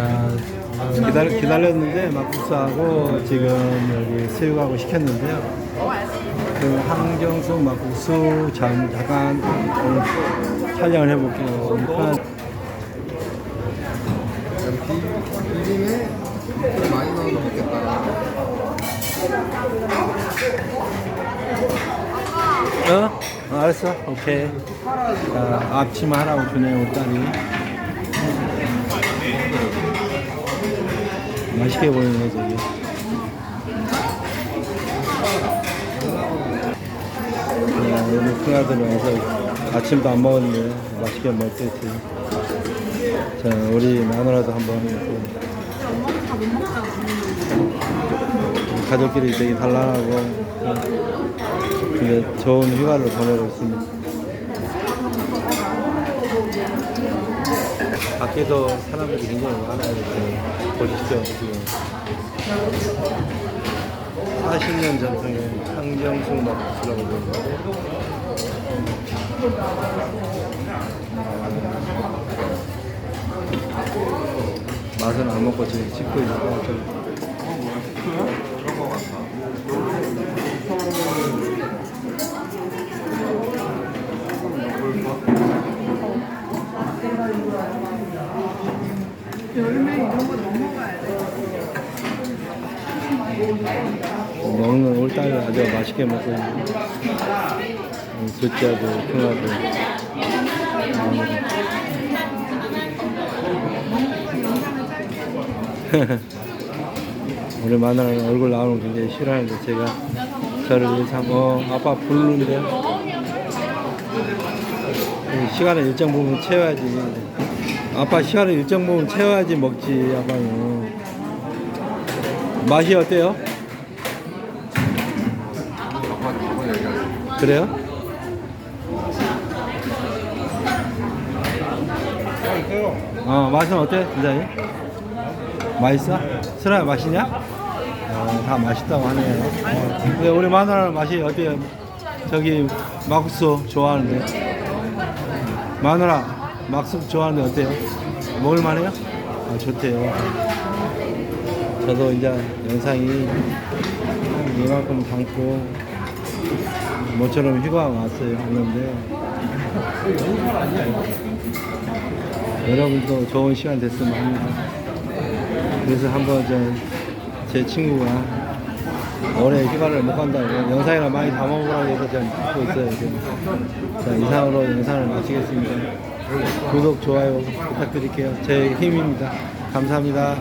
아, 기다려, 기다렸는데 막국수하고 지금 여기 새우하고 시켰는데요. 그 항정수 막국수 잠, 잠깐 오늘 촬영을 해볼게요. 일단 비빔에 많이 넣어서 먹겠다. 어? 어, 알았어. 오케이. 자, 앞치마 하라고 주네요, 딸이. 맛있게 보이네, 저기. 야, 우리 큰아들 와서 아침도 안 먹었는데 맛있게 먹겠지. 자, 우리 마누라도 한번 또 가족끼리 되게 단란하고 근데 좋은 휴가를 보내고 있습니다. 밖에도 사람들이 굉장히 많아요. 이렇게. 보십시오. 지금 40년 전통의 항정숙 막국수라고 그러는데 맛은 안 먹고 지금 찍고 있는데 좀 여름에 이런 거 못 먹어야 돼. 먹는 올딸 아주 맛있게 먹고 있는 둘째하고 큰아들 우리 마누라는 얼굴 나오는 거 굉장히 싫어하는데 제가 저를 위해서 어, 아빠 부르는데. 시간을 일정 부분 채워야지. 아빠 시간을 일정 부분 채워야지 먹지 아빠는 맛이 어때요? 그래요? 어 맛은 어때 진짜니? 맛있어? 슬아야 맛있냐? 어, 다 맛있다고 하네요. 어, 근데 우리 마누라는 맛이 어때요? 저기 막국수 좋아하는데 마누라 막국수 좋아하는데 어때요? 먹을만해요? 아 좋대요. 저도 이제 영상이 이만큼 담고 모처럼 휴가 왔어요. 그런데 여러분도 좋은 시간 됐으면 합니다. 그래서 한번 저 제 친구가 올해 휴가를 못 간다고 영상이나 많이 담아보라고 해서 전 찍고 있어요. 지금. 자 이상으로 영상을 마치겠습니다. 구독 좋아요 부탁드릴게요. 제 힘입니다. 감사합니다.